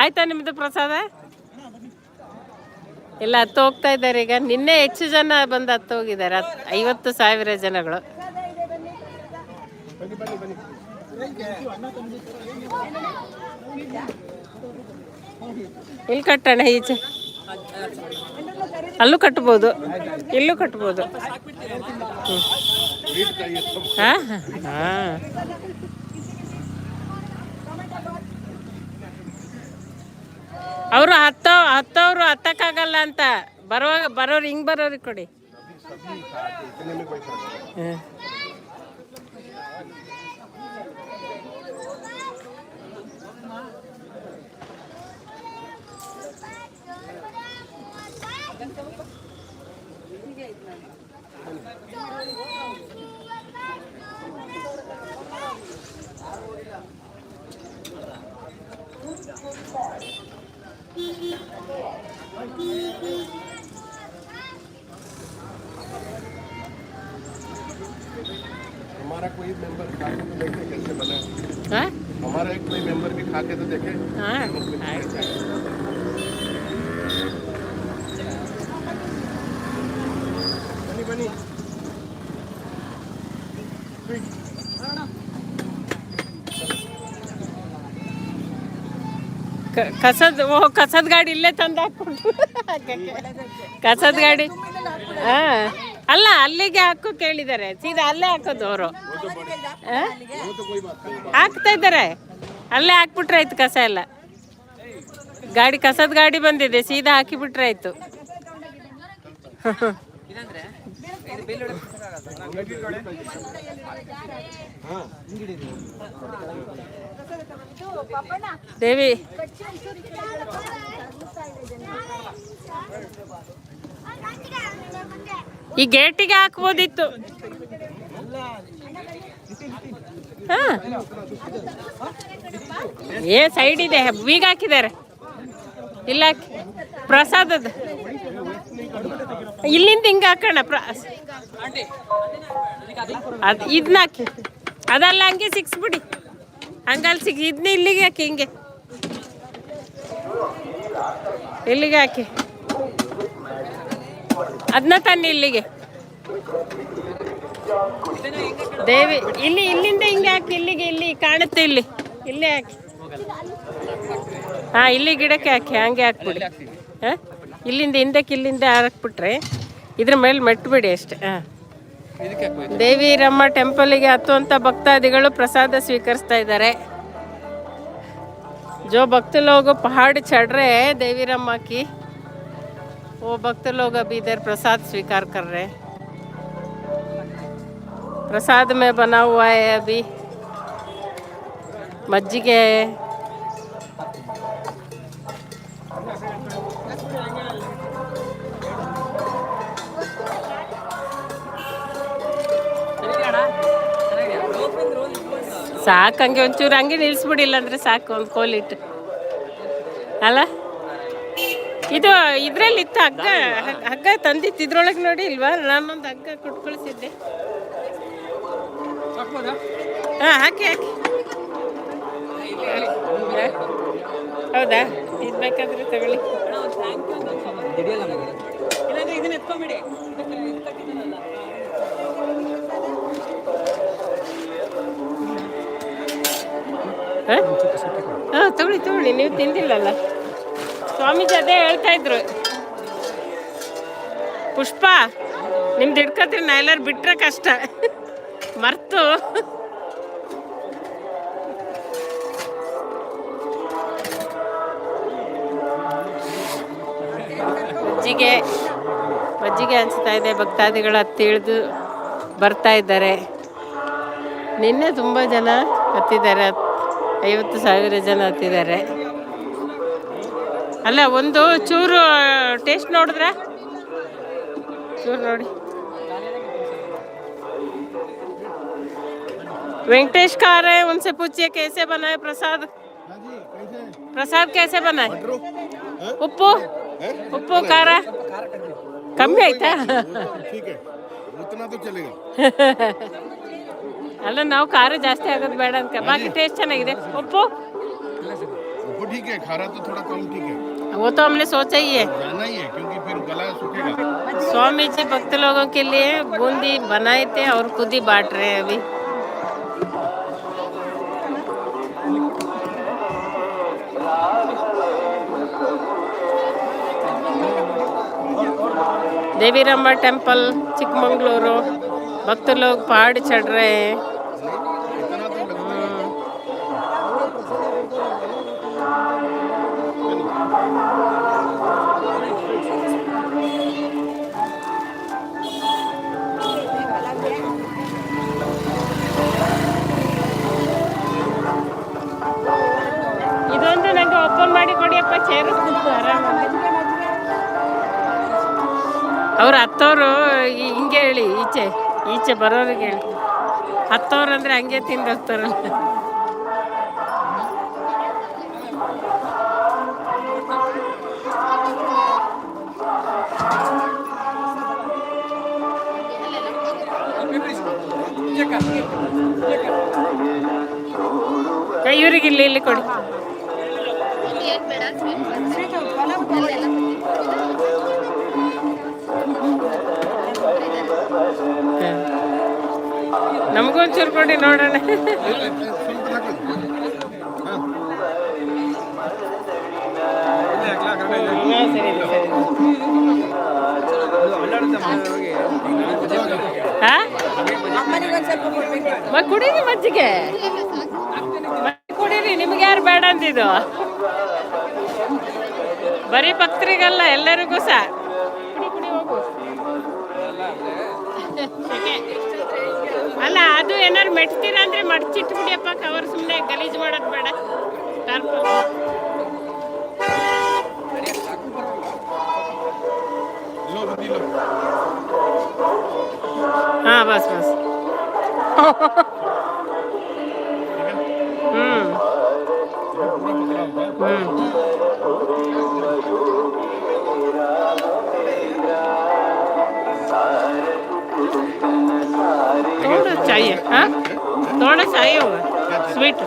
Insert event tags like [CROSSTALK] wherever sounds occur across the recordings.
ಆಯ್ತಾ ನಿಮ್ದು ಪ್ರಸಾದ? ಇಲ್ಲ, ಹತ್ತು ಹೋಗ್ತಾ ಇದ್ದಾರೆ ಈಗ. ನಿನ್ನೆ ಹೆಚ್ಚು ಜನ ಬಂದು ಹತ್ತು ಹೋಗಿದ್ದಾರೆ. ಐವತ್ತು ಸಾವಿರ ಜನಗಳು. ಇಲ್ಲಿ ಕಟ್ಟೋಣ ಈಚೆ? ಅಲ್ಲೂ ಕಟ್ಬೋದು. ಇಲ್ಲೂ ಕಟ್ಬೋದು. ಹಾ, ಹಾಂ. ಅವರು ಹತ್ತೋ ಹತ್ತೋರು ಹತ್ತಕ್ಕಾಗಲ್ಲ ಅಂತ ಬರೋ ಬರೋರು ಹಿಂಗೆ ಬರೋರಿಗೆ ಕೊಡಿ ಹ್ಮ್. ಕಸದ ಓ, ಕಸದ ಗಾಡಿ ಇಲ್ಲೇ ತಂದು ಕಸದ ಗಾಡಿ. ಹಾಂ ಅಲ್ಲ, ಅಲ್ಲಿಗೆ ಹಾಕು ಕೇಳಿದ್ದಾರೆ. ಸೀದಾ ಅಲ್ಲೇ ಹಾಕೋದು ಅವರು. ಹಾಕ್ತಾ ಇದ್ದಾರೆ. ಅಲ್ಲೇ ಹಾಕ್ಬಿಟ್ರೆ ಆಯ್ತು ಕಸ ಎಲ್ಲ. ಗಾಡಿ, ಕಸದ ಗಾಡಿ ಬಂದಿದೆ, ಸೀದಾ ಹಾಕಿಬಿಟ್ರೆ ಆಯ್ತು. ದೇವಿ. ಈ ಗೇಟಿಗೆ ಹಾಕ್ಬೋದಿತ್ತು. ಹಾ. ಏ ಸೈಡ್ ಇದೆ. ಬೀಗ ಹಾಕಿದ್ದಾರೆ. ಇಲ್ಲ, ಪ್ರಸಾದದ. ಇಲ್ಲಿಂದ ಹಿಂಗೆ ಹಾಕೋಣ ಅದು ಇದನ್ನ ಹಾಕಿ. ಅದಲ್ಲ ಹಂಗೆ ಸಿಕ್ಸ್ಬಿಡಿ. ಹಂಗಲ್ಲಿ ಸಿಗ್ ಇದನ್ನ ಇಲ್ಲಿಗೆ ಹಾಕಿ, ಹಿಂಗೆ. ಇಲ್ಲಿಗೆ ಹಾಕಿ. ಅದನ್ನ ತನ್ನಿ ಇಲ್ಲಿಗೆ. ದೇವಿ, ಇಲ್ಲಿ, ಇಲ್ಲಿಂದ ಹಿಂಗೆ ಹಾಕಿ, ಇಲ್ಲಿಗೆ, ಇಲ್ಲಿ ಕಾಣುತ್ತೆ, ಇಲ್ಲಿ. ಇಲ್ಲಿ ಹಾಕಿ. ಹಾಂ, ಇಲ್ಲಿ ಗಿಡಕ್ಕೆ ಹಾಕಿ, ಹಾಗೆ ಹಾಕ್ಬಿಡಿ. ಹಾಂ? ಇಲ್ಲಿಂದ ಹಿಂದಕ್ಕೆ, ಇಲ್ಲಿಂದ ಹಾಕ್ಬಿಟ್ರೆ ಇದ್ರ ಮೇಲೆ ಮೆಟ್ಬಿಡಿ ಅಷ್ಟೆ. ಹಾಂ. ದೇವಿರಮ್ಮ ಟೆಂಪಲ್ಗೆ ಹತ್ತುವಂತ ಭಕ್ತಾದಿಗಳು ಪ್ರಸಾದ ಸ್ವೀಕರಿಸ್ತಾ ಇದ್ದಾರೆ. ಜೋ ಭಕ್ತ ಭಕ್ತಲೋಗ ಪಹಾಡ್ ಚಡ್ರೆ ದೇವಿರಮ್ಮ ಕಿ ಓ ಭಕ್ತಲೋಗ ಬೀದರ್ ಪ್ರಸಾದ ಸ್ವೀಕಾರ ಕರ್ರೆ. प्रसाद स्वीकार कर रहे हैं प्रसाद में बना हुआ है अभी मज्जिगे है ಸಾಕು ಹಂಗೆ ಒಂಚೂರು ಹಂಗೆ ನಿಲ್ಲಿಸ್ಬಿಡಿಲ್ಲ ಅಂದ್ರೆ ಸಾಕು ಒಂದು ಕೋಲಿಟ್ಟು ಅಲ್ಲ ಇದು ಇದ್ರಲ್ಲಿ ಇತ್ತು ಹಗ್ಗ ಹಗ್- ಹಗ್ಗ ತಂದಿತ್ತು ಇದ್ರೊಳಗೆ ನೋಡಿ ಇಲ್ವಾ ನಾನೊಂದು ಹಗ್ಗ ಕೊಟ್ಟು ಕಳಿಸಿದ್ದೆ ಹಾಂ ಹಾಕಿ ಹಾಕಿ? ಹೌದಾ? ಇದು ಬೇಕಾದ್ರೆ ತಗೊಳ್ಳಿ. ಇಲ್ಲಾಂದ್ರೆ ಇದನ್ನ ಎತ್ಕೊಂಬಿಡಿ. ಹಾಂ ತಗೊಳ್ಳಿ ತಗೊಳ್ಳಿ. ನೀವು ತಿಂದಿಲ್ಲಲ್ಲ. ಸ್ವಾಮೀಜಿ ಅದೇ ಹೇಳ್ತಾ ಇದ್ರು. ಪುಷ್ಪ ನಿಮ್ದು ಹಿಡ್ಕೊತೀರಿ ನಾ ಎಲ್ಲರೂ ಬಿಟ್ರೆ ಕಷ್ಟ. ಮರ್ತು ಮಜ್ಜಿಗೆ ಮಜ್ಜಿಗೆ ಅನಿಸ್ತಾ ಇದೆ, ಭಕ್ತಾದಿಗಳು ಹತ್ತಿಳಿದು ಬರ್ತಾ ಇದ್ದಾರೆ. ನಿನ್ನೆ ತುಂಬ ಜನ ಹತ್ತಿದ್ದಾರೆ ಹತ್- ಐವತ್ತು ಸಾವಿರ ಜನ ಹತ್ತಿದ್ದಾರೆ. ಅಲ್ಲ, ಒಂದು ಚೂರು ಟೇಸ್ಟ್ ನೋಡಿದ್ರೆ? ಚೂರು ನೋಡಿ. वेंकटेश खा रहे हैं उनसे पूछिए कैसे बना है प्रसाद प्रसाद कैसे बना है ಉಪ್ಪು ಉಪ್ಪು ಖಾರ ಕಮ್ಮಿ ಆಯ್ತಾ ठीक है उतना तो चलेगा ಅಲ್ಲ ನಾವು ಖಾರ ಜಾಸ್ತಿ ಆಗೋದು ಬೇಡ ಅಂತ ಬಾಕಿ ಟೇಸ್ಟ್ ಚೆನ್ನಾಗಿದೆ ಉಪ್ಪು वो ठीक है खारा तो थोड़ा कम ठीक है वो तो हमने सोचा ही है जाना ही है क्योंकि फिर गला सूखेगा स्वामी जी भक्त लोगों के लिए बूंदी बनाए थे और खुद ही बांट रहे हैं अभी देवीरम्मा टेम्पल चिकमंगलुरु भक्त लोग पहाड़ चढ़ रहे हैं ಈಚೆ ಈಚೆ ಬರೋರಿಗೆ ಹೇಳಿ. ಅಂದರೆ ಹಂಗೆ ತಿಂದು ಇವರಿಗೆ ಇವ್ರಿಗೆ ಇಲ್ಲಿ ಇಲ್ಲಿ ಕೊಡಿ. ನಮಗೊಂಚೂರು ಕೊಡಿ ನೋಡೋಣ. ಕುಡೀರಿ ಮಜ್ಜಿಗೆ. ಕುಡೀರಿ ನಿಮ್ಗೆ ಯಾರು ಬೇಡ ಅಂದಿದ್ದು? ಬರೀ ಭಕ್ತರಿಗಲ್ಲ ಎಲ್ಲರಿಗೂ ಸಹ ಏನಾರು ಮೆಟ್ತೀರ ಅಂದರೆ ಮಡ್ಚಿಟ್ಬಿಡಿಯಪ್ಪ ಕವರ್ ಸುಮ್ಮನೆ ಗಲೀಜು ಮಾಡೋದು ಬೇಡ ಹಾಂ ಬಸ್ ಬಸ್ चाहिए हाँ थोड़ा चाहिए होगा स्वीट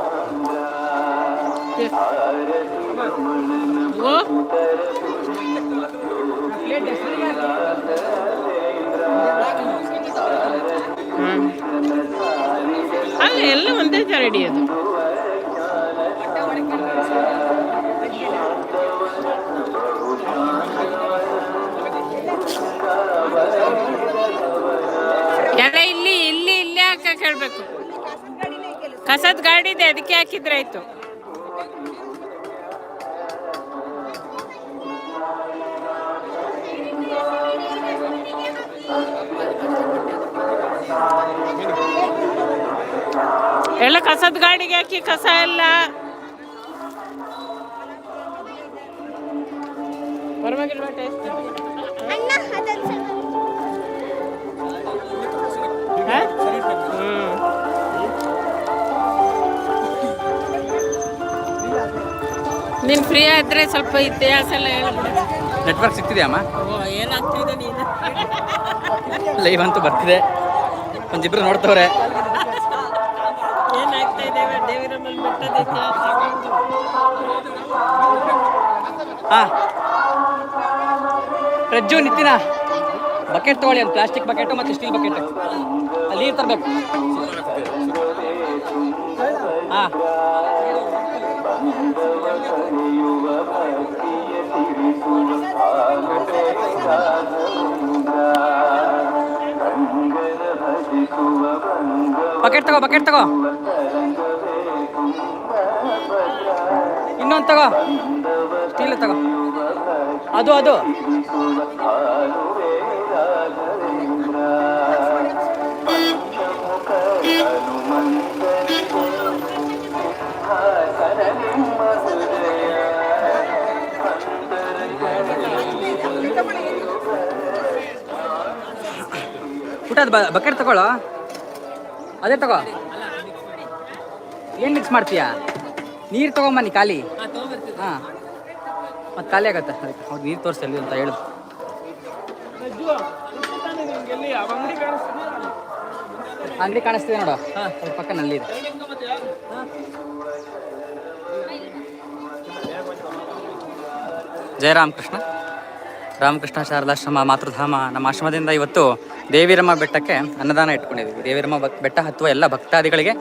वो ಹ್ಮ್. ಅಲ್ಲ ಎಲ್ಲ ಒಂದೇ ಥರ ಹಿಡಿಯೋದು ಎಲ್ಲ ಹೇಳ್ಬೇಕು. ಕಸದ ಗಾಡಿ ಇದೆ ಅದಕ್ಕೆ ಹಾಕಿದ್ರೆ ಆಯ್ತು. ಎಲ್ಲ ಕಸದ ಗಾಡಿಗೆ ಹಾಕಿ ಕಸ ಎಲ್ಲ. ಪರವಾಗಿಲ್ವಾ, ಟೇಸ್ಟ್? ಫ್ರೀ ಆದ್ರೆ ಸ್ವಲ್ಪ ಇತಿಹಾಸ ಎಲ್ಲ ಹೇಳ್ಬಿಡಿ. ನೆಟ್ವರ್ಕ್ ಸಿಗ್ತಿದೆಯಮ್ಮ ಓ ಏನಾಗ್ತಿದೆ ನೀನು? ಲೈವ್ ಅಂತೂ ಬರ್ತಿದೆ. ಒಂದಿಬ್ರು ನೋಡ್ತವ್ರೆ. ಏನಾಗ್ತಾ ಇದೆ ದೇವಿರಮ್ಮನ ಬೆಟ್ಟದ ಇತಿಹಾಸ ಹಾ. ರಜ್ಜು ನಿತ್ತಿನ. ಬಕೆಟ್ ತಗೊಳ್ಳಿ ಒಂದು ಪ್ಲಾಸ್ಟಿಕ್ ಬಕೆಟು ಮತ್ತು ಸ್ಟೀಲ್ ಬಕೆಟ್ ಅಲ್ಲಿ ತರಬೇಕು. ಹಾ. ಬಕೆಟ್ ತಗೋ ಬಕೆಟ್ ತಗೋ. ಇನ್ನೊಂದು ತಗೋ. ಸ್ಟೀಲ್ ತಗೋ. ಅದು ಅದು. ಅದು ಬಕೆಟ್ ತಗೊಳ್ಳೋ? ಅದೇ ತಗೋ. ಏನು ಮಿಕ್ಸ್ ಮಾಡ್ತೀಯಾ? ನೀರು ತಗೊಂಬನ್ನಿ ಖಾಲಿ. ಹಾಂ. ಮತ್ತೆ ಖಾಲಿ ಆಗತ್ತೆ. ಅದಕ್ಕೆ ಹೌದು ನೀರು ತೋರಿಸಲಿ ಅಂತ ಹೇಳು. ಅಂಗಡಿ ಕಾಣಿಸ್ತಿದೆ ನೋಡು. ಅದ್ರ ಪಕ್ಕ ನಲ್ಲಿ ಇದೆ. ಜಯರಾಮ್ ರಾಮಕೃಷ್ಣ ರಾಮಕೃಷ್ಣ ಶಾರದಾಶ್ರಮ ಮಾತೃಧಾಮ ನಮ್ಮ ಆಶ್ರಮದಿಂದ ಇವತ್ತು ದೇವಿರಮ್ಮ ಬೆಟ್ಟಕ್ಕೆ ಅನ್ನದಾನ ಇಟ್ಕೊಂಡಿದ್ದೀವಿ. ದೇವಿರಮ್ಮ ಬೆಟ್ಟ ಹತ್ತುವ ಎಲ್ಲ ಭಕ್ತಾದಿಗಳಿಗೆ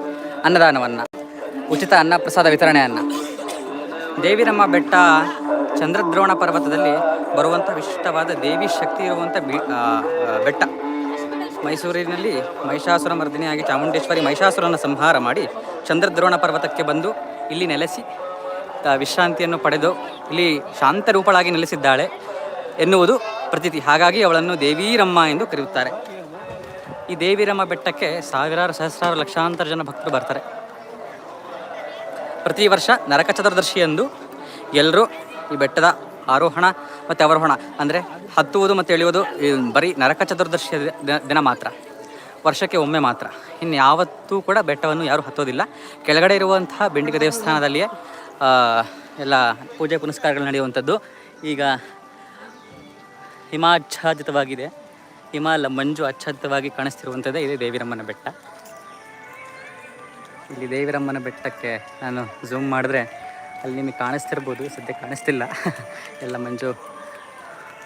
ಅನ್ನದಾನವನ್ನು, ಉಚಿತ ಅನ್ನ ಪ್ರಸಾದ ವಿತರಣೆಯನ್ನು. ದೇವಿರಮ್ಮ ಬೆಟ್ಟ ಚಂದ್ರದ್ರೋಣ ಪರ್ವತದಲ್ಲಿ ಬರುವಂಥ ವಿಶಿಷ್ಟವಾದ ದೇವಿ ಶಕ್ತಿ ಇರುವಂಥ ಬಿ ಬೆಟ್ಟ. ಮೈಸೂರಿನಲ್ಲಿ ಮಹಿಷಾಸುರ ಮರ್ದಿನಿಯಾಗಿ ಚಾಮುಂಡೇಶ್ವರಿ ಮಹಿಷಾಸುರನ ಸಂಹಾರ ಮಾಡಿ ಚಂದ್ರದ್ರೋಣ ಪರ್ವತಕ್ಕೆ ಬಂದು ಇಲ್ಲಿ ನೆಲೆಸಿ ವಿಶ್ರಾಂತಿಯನ್ನು ಪಡೆದು ಇಲ್ಲಿ ಶಾಂತ ರೂಪಳಾಗಿ ನೆಲೆಸಿದ್ದಾಳೆ. ಎನ್ನುವುದು ಪ್ರತೀತಿ. ಹಾಗಾಗಿ ಅವಳನ್ನು ದೇವೀರಮ್ಮ ಎಂದು ಕರೆಯುತ್ತಾರೆ. ಈ ದೇವಿರಮ್ಮ ಬೆಟ್ಟಕ್ಕೆ ಸಾವಿರಾರು ಸಹಸ್ರಾರು ಲಕ್ಷಾಂತರ ಜನ ಭಕ್ತರು ಬರ್ತಾರೆ. ಪ್ರತಿ ವರ್ಷ ನರಕ ಚತುರ್ದಶಿಯಂದು ಎಲ್ಲರೂ ಈ ಬೆಟ್ಟದ ಆರೋಹಣ ಮತ್ತು ಅವರೋಹಣ ಅಂದರೆ ಹತ್ತುವುದು ಮತ್ತು ಎಳೆಯುವುದು ಬರೀ ನರಕ ಚತುರ್ದಶಿಯ ದಿನ- ಮಾತ್ರ. ವರ್ಷಕ್ಕೆ ಒಮ್ಮೆ ಮಾತ್ರ. ಇನ್ನು ಯಾವತ್ತೂ ಕೂಡ ಬೆಟ್ಟವನ್ನು ಯಾರೂ ಹತ್ತೋದಿಲ್ಲ. ಕೆಳಗಡೆ ಇರುವಂತಹ ಬೆಂಡಿಗ ದೇವಸ್ಥಾನದಲ್ಲಿಯೇ ಎಲ್ಲ ಪೂಜೆ ಪುನಸ್ಕಾರಗಳು ನಡೆಯುವಂಥದ್ದು. ಈಗ ಹಿಮಾಚ್ಛಾದಿತವಾಗಿದೆ. ಹಿಮಾಲ ಮಂಜು ಆಚ್ಛಾದಿತವಾಗಿ ಕಾಣಿಸ್ತಿರುವಂಥದ್ದೇ ಇದೆ ದೇವಿರಮ್ಮನ ಬೆಟ್ಟ. ಇಲ್ಲಿ ದೇವಿರಮ್ಮನ ಬೆಟ್ಟಕ್ಕೆ ನಾನು ಝೂಮ್ ಮಾಡಿದ್ರೆ ಅಲ್ಲಿ ನಿಮಗೆ ಕಾಣಿಸ್ತಿರ್ಬೋದು ಸದ್ಯ ಕಾಣಿಸ್ತಿಲ್ಲ. [LAUGHS] ಎಲ್ಲ ಮಂಜು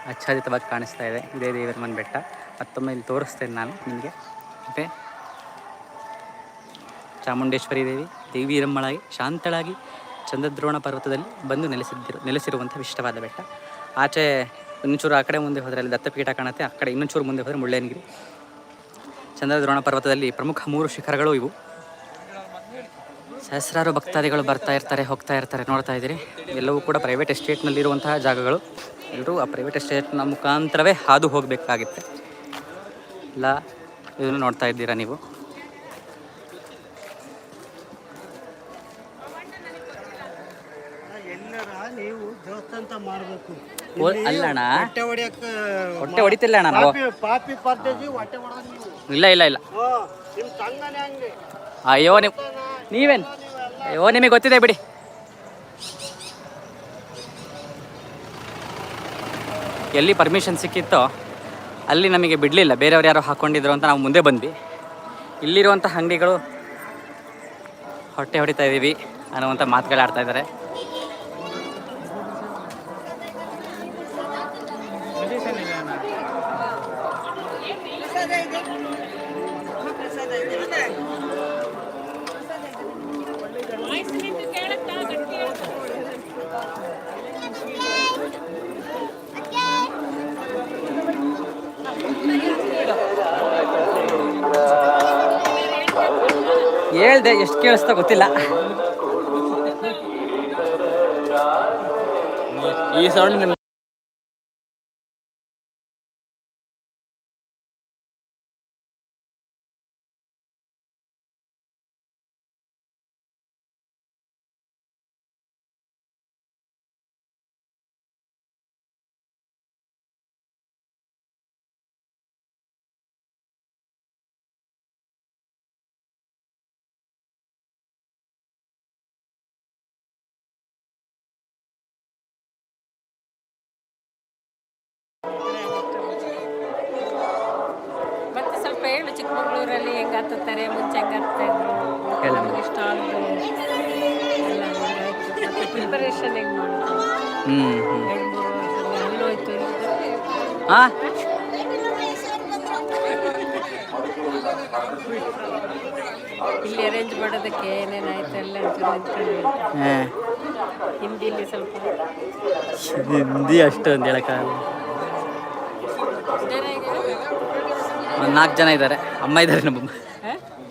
ಆಚ್ಛಾದಿತವಾಗಿ ಕಾಣಿಸ್ತಾ ಇದೆ, ಇದೇ ದೇವಿರಮ್ಮನ ಬೆಟ್ಟ. ಮತ್ತೊಮ್ಮೆ ಇಲ್ಲಿ ತೋರಿಸ್ತೇನೆ ನಾನು ನಿಮಗೆ. ಮತ್ತೆ ಚಾಮುಂಡೇಶ್ವರಿ ದೇವಿ, ದೇವಿರಮ್ಮಳಾಗಿ, ಶಾಂತಳಾಗಿ ಚಂದ್ರದ್ರೋಣ ಪರ್ವತದಲ್ಲಿ ಬಂದು ನೆಲೆಸಿದ್ದಿರು, ನೆಲೆಸಿರುವಂಥ ವಿಶಿಷ್ಟವಾದ ಬೆಟ್ಟ. ಆಚೆ ಇನ್ನೊಂಚೂರು ಆ ಕಡೆ ಮುಂದೆ ಹೋದರೆ ಅಲ್ಲಿ ದತ್ತಪೀಠ ಕಾಣುತ್ತೆ, ಆ ಕಡೆ ಇನ್ನೊಂಚೂರು ಮುಂದೆ ಹೋದರೆ ಮುಳ್ಳಯ್ಯನಗಿರಿ. ಚಂದ್ರದ್ರೋಣ ಪರ್ವತದಲ್ಲಿ ಪ್ರಮುಖ ಮೂರು ಶಿಖರಗಳು ಇವು. ಸಹಸ್ರಾರು ಭಕ್ತಾದಿಗಳು ಬರ್ತಾ ಇರ್ತಾರೆ, ಹೋಗ್ತಾ ಇರ್ತಾರೆ, ನೋಡ್ತಾ ಇದ್ದೀರಿ. ಎಲ್ಲವೂ ಕೂಡ ಪ್ರೈವೇಟ್ ಎಸ್ಟೇಟ್ನಲ್ಲಿರುವಂತಹ ಜಾಗಗಳು. ಎಲ್ಲರೂ ಆ ಪ್ರೈವೇಟ್ ಎಸ್ಟೇಟ್ನ ಮುಖಾಂತರವೇ ಹಾದು ಹೋಗಬೇಕಾಗುತ್ತೆ. ಇಲ್ಲ ಇದನ್ನು ನೋಡ್ತಾ ಇದ್ದೀರಾ ನೀವು? ಅಲ್ಲಣ್ಣ? ಹೊಟ್ಟೆ ಹೊಡಿಯಕ್ಕ ಹೊಟ್ಟೆ ಹೊಡಿತಿಲ್ಲ ಅಣ್ಣ ನಾವು? ಪಾಪಿ ಪಾಪಿ ಪರ್ದೇಜಿ ಹೊಟ್ಟೆ ಹೊಡೆದ ನೀವು. ಇಲ್ಲ ಇಲ್ಲ ಇಲ್ಲ. ಓ, ನಿಮ್ ಹಂಗೆ. ಅಯ್ಯೋ ನೀವು ನೀವೇನು? ಅಯ್ಯೋ ನಿಮಗೆ ಗೊತ್ತಿದೆ ಬಿಡಿ. ಎಲ್ಲಿ ಪರ್ಮಿಷನ್ ಸಿಕ್ಕಿತ್ತೋ ಅಲ್ಲಿ ನಮಗೆ ಬಿಡಲಿಲ್ಲ. ಬೇರೆಯವ್ರು ಯಾರೋ ಹಾಕ್ಕೊಂಡಿದ್ರು ಅಂತ ನಾವು ಮುಂದೆ ಬಂದ್ವಿ. ಇಲ್ಲಿರುವಂಥ ಅಂಗಡಿಗಳು ಹೊಟ್ಟೆ ಹೊಡಿತಾ ಇದ್ದೀವಿ ಅನ್ನುವಂಥ ಮಾತುಗಳಾಡ್ತಾ ಇದ್ದಾರೆ. ಹೇಳ್ದೆ ಎಷ್ಟು ಕೇಳಿಸ್ತಾ ಗೊತ್ತಿಲ್ಲ. ಈ ಸೌಂಡ್ ಹತ್ತುತ್ತಾರೆ ಮುಂಚೆ. ನಮಗೆ ಎಲ್ಲ ಪ್ರಿಪರೇಷನ್ ಹೆಂಗೆ ಮಾಡೋದು ಹ್ಞೂ ಹಾಂ ಇಲ್ಲಿ ಅರೇಂಜ್ ಮಾಡೋದಕ್ಕೆ ಏನೇನಾಯ್ತು ಎಲ್ಲ ಹಿಂದಿ ಇಲ್ಲಿ ಹಿಂದಿಲಿ ಸ್ವಲ್ಪ ಹಿಂದಿ ಅಷ್ಟೊಂದು ಹೇಳೋಕ್ಕಾಗಲ್ಲ? ಒಂದು ನಾಲ್ಕು ಜನ ಇದ್ದಾರೆ. ಅಮ್ಮ ಇದ್ದಾರೆ ನಮ್ಮ trochę.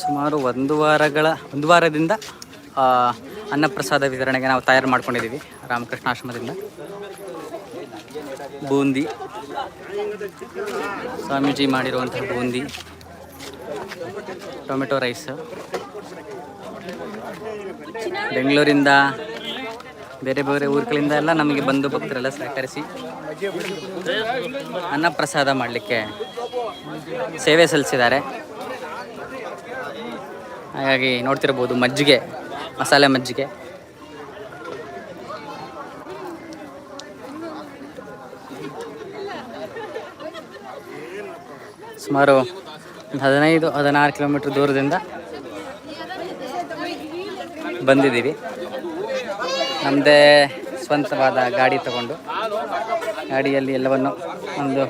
ಸುಮಾರು ಒಂದು ವಾರಗಳ, ಒಂದು ವಾರದಿಂದ ಅನ್ನಪ್ರಸಾದ ವಿತರಣೆಗೆ ನಾವು ತಯಾರು ಮಾಡ್ಕೊಂಡಿದ್ದೀವಿ, ರಾಮಕೃಷ್ಣ ಆಶ್ರಮದಿಂದ. ಬೂಂದಿ. ಸ್ವಾಮೀಜಿ ಮಾಡಿರುವಂತಹ ಬೂಂದಿ. Tomato rice. ಬೆಂಗಳೂರಿಂದ, ಬೇರೆ ಬೇರೆ ಊರುಗಳಿಂದ ಎಲ್ಲ ನಮಗೆ ಬಂದು ಭಕ್ತರೆಲ್ಲ ಸಹಕರಿಸಿ ಅನ್ನಪ್ರಸಾದ ಮಾಡಲಿಕ್ಕೆ ಸೇವೆ ಸಲ್ಲಿಸಿದ್ದಾರೆ. ಹಾಗಾಗಿ ನೋಡ್ತಿರ್ಬೋದು ಮಜ್ಜಿಗೆ, ಮಸಾಲೆ ಮಜ್ಜಿಗೆ. ಸುಮಾರು ಒಂದು ಹದಿನೈದು, ಹದಿನಾರು ಕಿಲೋಮೀಟ್ರ್ ದೂರದಿಂದ ಬಂದಿದ್ದೀವಿ. ನಮ್ಮದೇ ಸ್ವಂತವಾದ ಗಾಡಿ ತಗೊಂಡು ಗಾಡಿಯಲ್ಲಿ ಎಲ್ಲವನ್ನು ಒಂದು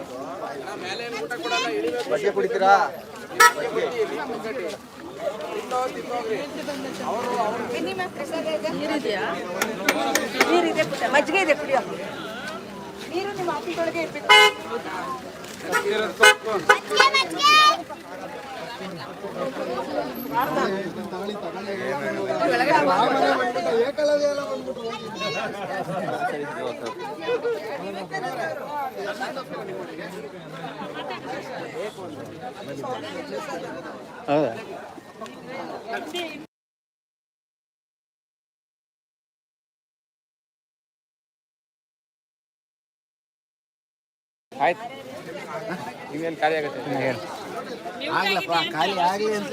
ನೀರಿದೆ ಪುಟ್ಟ ಮಜ್ಜಿಗೆ ಇದೆ ಕುಡಿಯೋ ನೀರು ನಿಮ್ಮ ಆಫೀಸ್ ಒಳಗೆ ಇರ್ಬೇಕು ಹೌದಾ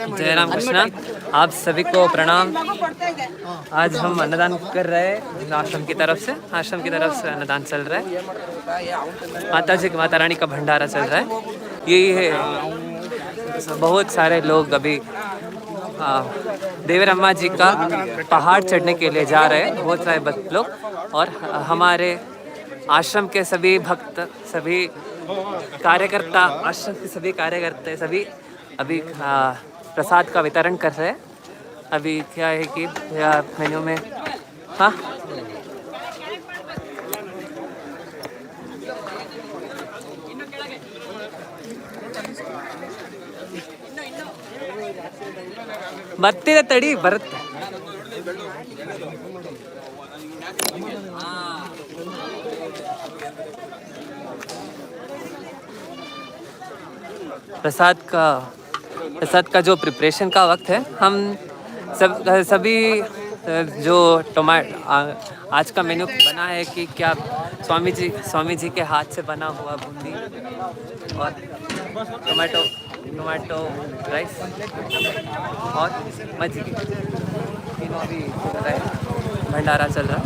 जय राम कृष्णा आप सभी को प्रणाम आज हम अन्नदान कर रहे हैं आश्रम की तरफ़ से आश्रम की तरफ़ से अन्नदान चल रहा है माता जी माता रानी का भंडारा चल रहा है यही है बहुत सारे लोग अभी आ, देवरम्मा जी का पहाड़ चढ़ने के लिए जा रहे हैं बहुत सारे भक्त लोग। और हमारे आश्रम के सभी भक्त सभी कार्यकर्ता आश्रम के सभी कार्यकर्ता सभी अभी प्रसाद का वितरण कर रहे हैं। अभी क्या है कि मेन्यू में हाँ? ಬರ್ತಿದೆ ತಡಿ ಬರುತ್ತೆ प्रसाद का प्रसाद का जो प्रिपरेशन का वक्त है हम सब सभी जो टोमा आज का मेन्यू बना है कि क्या स्वामी जी स्वामी जी के हाथ से बना हुआ बूंदी और टोमेटो टोमेटो राइस और मज्जिगे तीनों अभी भंडारा चल रहा।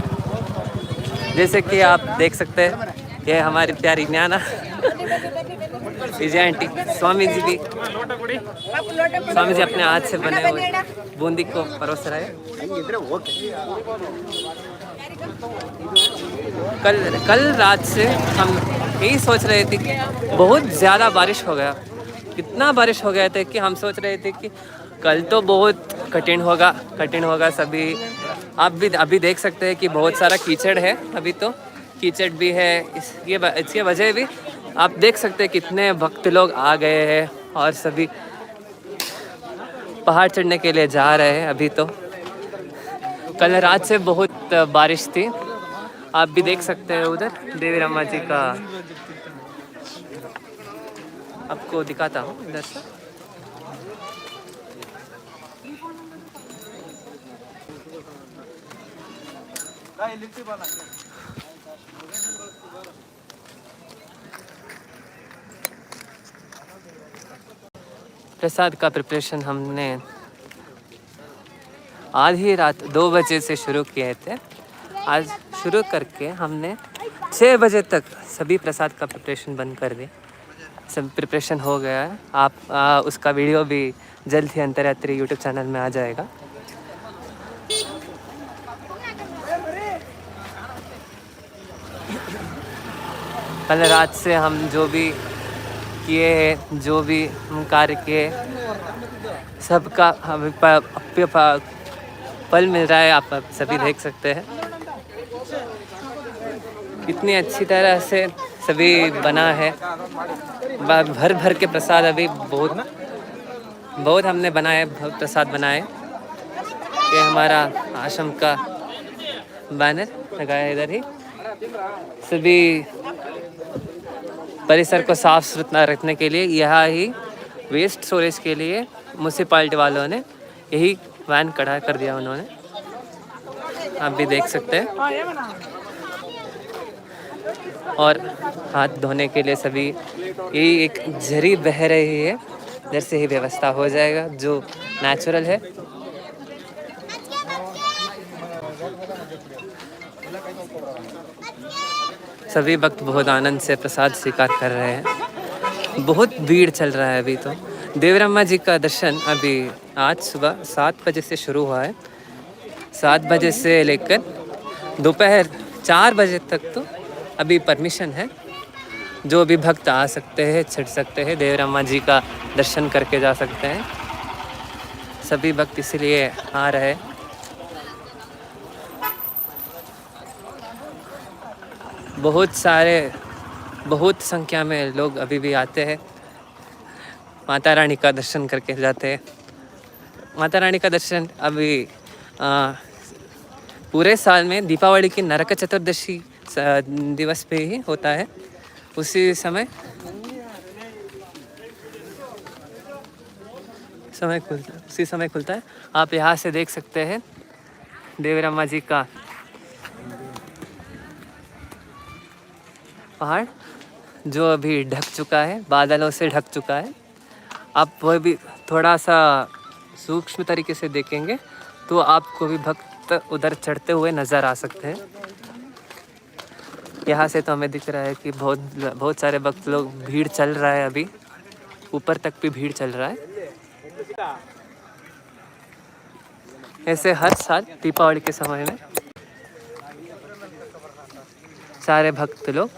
जैसे कि आप देख सकते हैं ये हमारी प्यारी न्याना विजय आंटी, स्वामी जी भी, स्वामी जी अपने हाथ से बने हुए बूंदी को परोस रहे कल कल रात से हम यही सोच रहे थे कि बहुत ज़्यादा बारिश हो गया। इतना बारिश हो गया था कि हम सोच रहे थे कि कल तो बहुत कठिन होगा कठिन होगा सभी। आप भी, अभी देख सकते हैं कि बहुत सारा कीचड़ है अभी तो। कीचड़ भी है, इस, ये इसकी वजह भी आप देख सकते हैं कितने भक्त लोग आ गए हैं और सभी पहाड़ चढ़ने के लिए जा रहे हैं अभी तो। कल रात से बहुत बारिश थी। आप भी देख सकते हैं उधर, देवी रामा जी का आपको दिखाता हूँ, इधर से। प्रसाद का प्रिपरेशन हमने आधी रात दो बजे से शुरू किए थे। आज शुरू करके हमने छः बजे तक सभी प्रसाद का प्रिपरेशन बंद कर दिया। सब प्रिपरेशन हो गया है। आप आ, उसका वीडियो भी जल्द ही अंतर्रात्रि यूट्यूब चैनल में आ जाएगा। कल रात से हम जो भी किए हैं जो भी कार्य किए सबका हमें प- अप्य प- फल मिल रहा है आप सभी देख सकते हैं। इतनी अच्छी तरह से सभी बना है। भर भर के प्रसाद अभी बहुत बहुत हमने बनाए, बहुत प्रसाद बनाए। ये हमारा आश्रम का बैनर लगाया इधर ही। सभी परिसर को साफ़ सुथरा रखने के लिए, यहाँ ही वेस्ट स्टोरेज के लिए म्यूनसिपाल्टी वालों ने यही वैन खड़ा कर दिया उन्होंने। आप भी देख सकते हैं। और हाथ धोने के लिए सभी यही एक झरी बह रही है। इधर से ही व्यवस्था हो जाएगा, जो नेचुरल है। सभी भक्त बहुत आनंद से प्रसाद स्वीकार कर रहे हैं। बहुत भीड़ चल रहा है अभी तो। देवरम्मा जी का दर्शन अभी आज सुबह सात बजे से शुरू हुआ है। सात बजे से लेकर दोपहर चार बजे तक तो अभी परमिशन है। जो भी भक्त आ सकते हैं छिड़ सकते हैं देवरम्मा जी का दर्शन करके जा सकते हैं। सभी भक्त इसलिए आ रहे बहुत सारे बहुत संख्या में लोग अभी भी आते हैं। माता रानी का दर्शन करके जाते हैं। माता रानी का दर्शन अभी आ, पूरे साल में दीपावली की नरक चतुर्दशी दिवस पे ही होता है। उसी समय समय खुलता, उसी समय खुलता है। आप यहाँ से देख सकते हैं देवरम्मा जी का पहाड़, जो अभी ढक चुका है, बादलों से ढक चुका है। आप वह भी थोड़ा सा सूक्ष्म तरीके से देखेंगे तो आपको भी भक्त उधर चढ़ते हुए नज़र आ सकते हैं। यहाँ से तो हमें दिख रहा है कि बहुत बहुत सारे भक्त लोग भीड़ चल रहा है अभी। ऊपर तक भी भीड़ चल रहा है। ऐसे हर साल दीपावली के समय में सारे भक्त लोग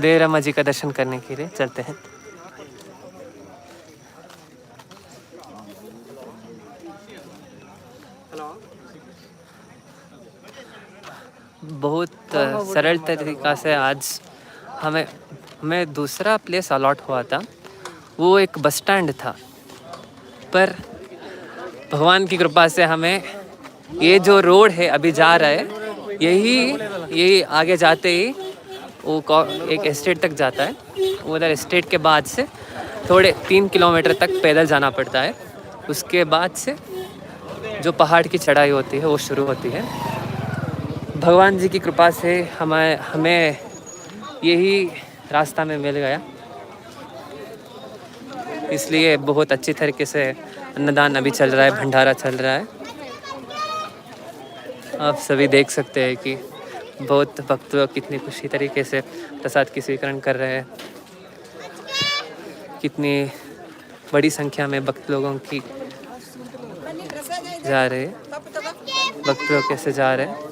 देवरामा जी का दर्शन करने के लिए चलते हैं। बहुत सरल तरीका से आज हमें हमें दूसरा प्लेस अलॉट हुआ था। वो एक बस स्टैंड था। पर भगवान की कृपा से हमें ये जो रोड है अभी जा रहा है यही यही आगे जाते ही वो एक एस्टेट तक जाता है। उधर एस्टेट के बाद से थोड़े तीन किलोमीटर तक पैदल जाना पड़ता है। उसके बाद से जो पहाड़ की चढ़ाई होती है वो शुरू होती है। भगवान जी की कृपा से हमें हमें यही रास्ता में मिल गया। इसलिए बहुत अच्छी तरीके से अन्नदान अभी चल रहा है, भंडारा चल रहा है। आप सभी देख सकते हैं कि बहुत भक्त लोग कितनी खुशी तरीके से प्रसाद की स्वीकरण कर रहे हैं। कितनी बड़ी संख्या में भक्त लोगों की जा रहे भक्त लोग कैसे जा रहे हैं?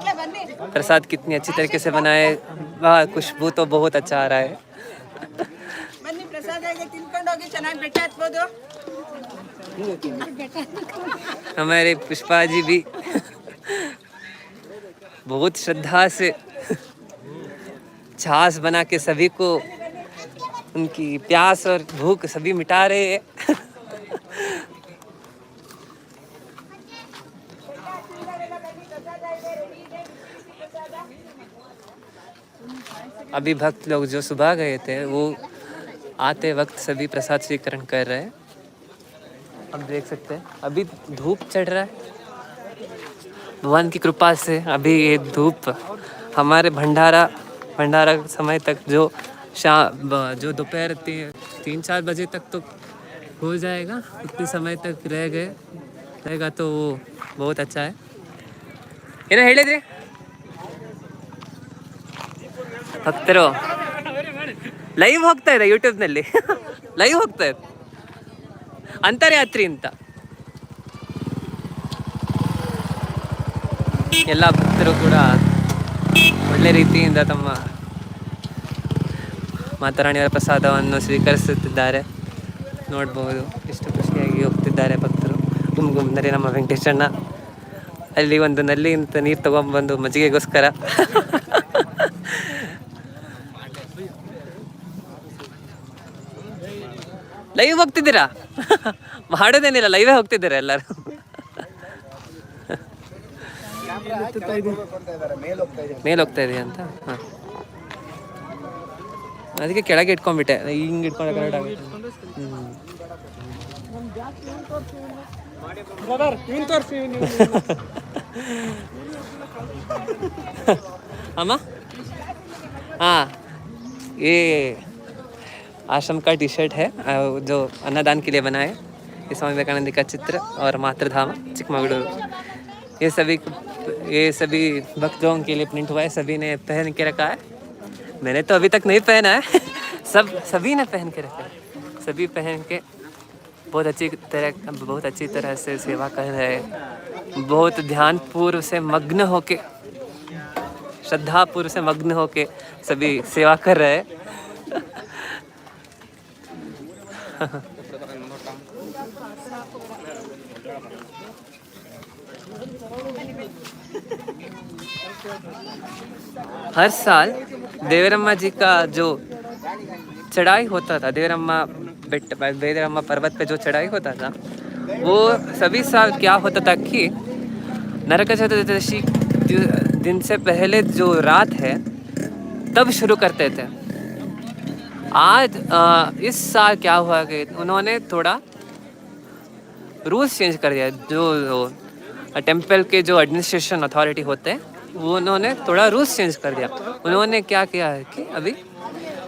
प्रसाद कितनी अच्छी तरीके से बनाए। वाह खुशबू तो बहुत अच्छा आ रहा है। हमारे पुष्पा जी भी बहुत श्रद्धा से छाछ बना के सभी को उनकी प्यास और भूख सभी मिटा रहे हैं। अभी भक्त लोग जो सुबह गए थे वो आते वक्त सभी प्रसाद स्वीकरण कर रहे हैं। अब देख सकते हैं अभी धूप चढ़ रहा है। भगवान की कृपा से अभी ये धूप हमारे भंडारा भंडारा समय तक जो शाम जो दोपहर ती, तीन चार बजे तक तो हो जाएगा उतने समय तक रह गए रहेगा तो वो बहुत अच्छा है। ये ना हेड़े दे ಭಕ್ತರು. ಲೈವ್ ಹೋಗ್ತಾ ಇದೆ ಯೂಟ್ಯೂಬ್ನಲ್ಲಿ. ಲೈವ್ ಹೋಗ್ತಾ ಇದೆ. ಅಂತರ್ಯಾತ್ರಿ ಅಂತ. ಎಲ್ಲ ಭಕ್ತರು ಕೂಡ ಒಳ್ಳೆ ರೀತಿಯಿಂದ ತಮ್ಮ ಮಾತಾರಾಣಿಯವರ ಪ್ರಸಾದವನ್ನು ಸ್ವೀಕರಿಸುತ್ತಿದ್ದಾರೆ. ನೋಡ್ಬೋದು, ಎಷ್ಟು ಖುಷಿಯಾಗಿ ಹೋಗ್ತಿದ್ದಾರೆ ಭಕ್ತರು. ಗುಮ್ ಗುಮ್ನರಿ ನಮ್ಮ ವೆಂಕಟೇಶಣ್ಣ. ಅಲ್ಲಿ ಒಂದು ನಲ್ಲಿ ಇಂತ ನೀರು ತಗೊಂಡ್ಬಂದು ಮಜ್ಜಿಗೆಗೋಸ್ಕರ. ಲೈವ್ ಹೋಗ್ತಿದ್ದೀರಾ? ಮಾಡೋದೇನಿಲ್ಲ ಲೈವೇ ಹೋಗ್ತಿದ್ದೀರಾ ಎಲ್ಲರೂ? ಮೇಲೆ ಹೋಗ್ತಾ ಅಂತ? ಹಾಂ. ಅದಕ್ಕೆ ಕೆಳಗೆ ಇಟ್ಕೊಂಡ್ಬಿಟ್ಟೆ. ಹಿಂಗೆ ಇಟ್ಕೊಂಡು ಕರೆಕ್ಟ್ ಆಗುತ್ತೆ. ಅಮ್ಮ? ಹಾಂ. ಏ आश्रम का टी शर्ट है जो अन्नदान के लिए बना है। ये स्वामी विवेकानंद का चित्र और मातृधाम, चिकमगलूर। ये सभी ये सभी भक्तों के लिए प्रिंट हुआ है, सभी ने पहन के रखा है। मैंने तो अभी तक नहीं पहना है। [LAUGHS] सब, सभी ने पहन के रखा है। सभी पहन के बहुत अच्छी तरह, बहुत अच्छी तरह से सेवा कर रहे हैं। बहुत ध्यान पूर्व से मग्न होके श्रद्धा पूर्व से मग्न होके सभी सेवा कर रहे हैं। [LAUGHS] [LAUGHS] हर साल देवरम्मा जी का जो चढ़ाई होता था, देवरम्मा बेट, देवरम्मा पर्वत पे जो चढ़ाई होता था, वो सभी साल क्या होता था कि नरक चतुर्दशी दिन से पहले जो रात है, तब शुरू करते थे। आज अ, इस साल क्या हुआ कि उन्होंने थोड़ा रूल्स चेंज कर दिया। जो टेंपल के जो एडमिनिस्ट्रेशन अथॉरिटी होते हैं वो उन्होंने थोड़ा रूल्स चेंज कर दिया। उन्होंने क्या किया है कि अभी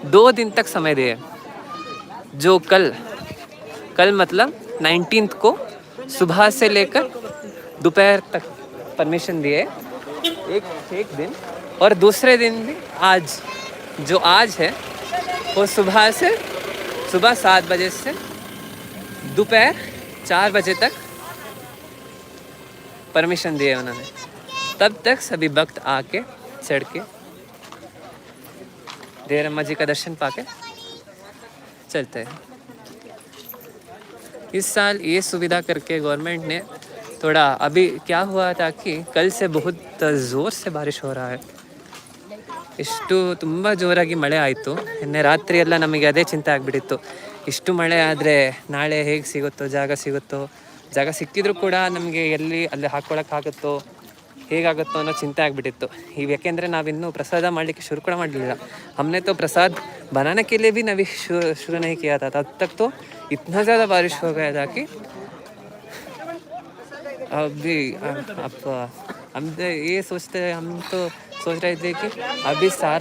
दो दिन तक समय दिए। जो कल कल मतलब नाइनटीन को सुबह से लेकर दोपहर तक परमिशन दिए। एक एक दिन। और दूसरे दिन भी आज जो आज है वो सुबह से, सुबह सात बजे से दोपहर चार बजे तक परमिशन दिए उन्होंने। तब तक सभी भक्त आके, चढ़ के देरम्मा जी का दर्शन पाके चलते हैं। इस साल ये सुविधा करके गवर्नमेंट ने थोड़ा, अभी क्या हुआ था कि कल से बहुत ज़ोर से बारिश हो रहा है। ಇಷ್ಟು ತುಂಬ ಜೋರಾಗಿ ಮಳೆ ಆಯಿತು ನಿನ್ನೆ ರಾತ್ರಿ ಎಲ್ಲ ನಮಗೆ ಅದೇ ಚಿಂತೆ ಆಗಿಬಿಟ್ಟಿತ್ತು ಇಷ್ಟು ಮಳೆ ಆದರೆ ನಾಳೆ ಹೇಗೆ ಸಿಗುತ್ತೋ ಜಾಗ ಸಿಗುತ್ತೋ ಜಾಗ ಸಿಕ್ಕಿದ್ರೂ ಕೂಡ ನಮಗೆ ಎಲ್ಲಿ ಅಲ್ಲಿ ಹಾಕ್ಕೊಳಕ್ಕಾಗುತ್ತೋ ಹೇಗಾಗುತ್ತೋ ಅನ್ನೋ ಚಿಂತೆ ಆಗಿಬಿಟ್ಟಿತ್ತು ಈಗ ಯಾಕೆಂದರೆ ನಾವಿನ್ನೂ ಪ್ರಸಾದ ಮಾಡಲಿಕ್ಕೆ ಶುರು ಕೂಡ ಮಾಡಲಿಲ್ಲ हमने तो प्रसाद बनाने के लिए भी नवी शुरू शुरू नहीं किया था तब तक तो इतना ज़्यादा बारिश हो गया था कि अभी अब हम तो ये सोचते हम तो सोच रहे थे कि अभी सारा